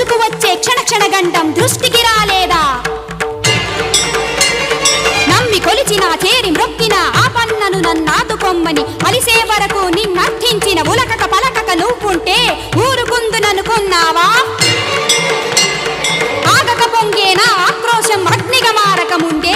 గుర్తుకు వచ్చే క్షణ క్షణ గంటం దృష్టికి రాలేదా? నమ్మి కొలిచిన చేరి మ్రొక్కిన ఆ పన్నను నన్నాదు కొమ్మని కలిసే వరకు నిన్నర్థించిన ఉలకక పలకక నువ్వుంటే ఊరుకుందు ఊరుకుందుననుకున్నావా ఆగక పొంగేనా ఆక్రోశం అగ్నిగ అగ్నిగమారకముండే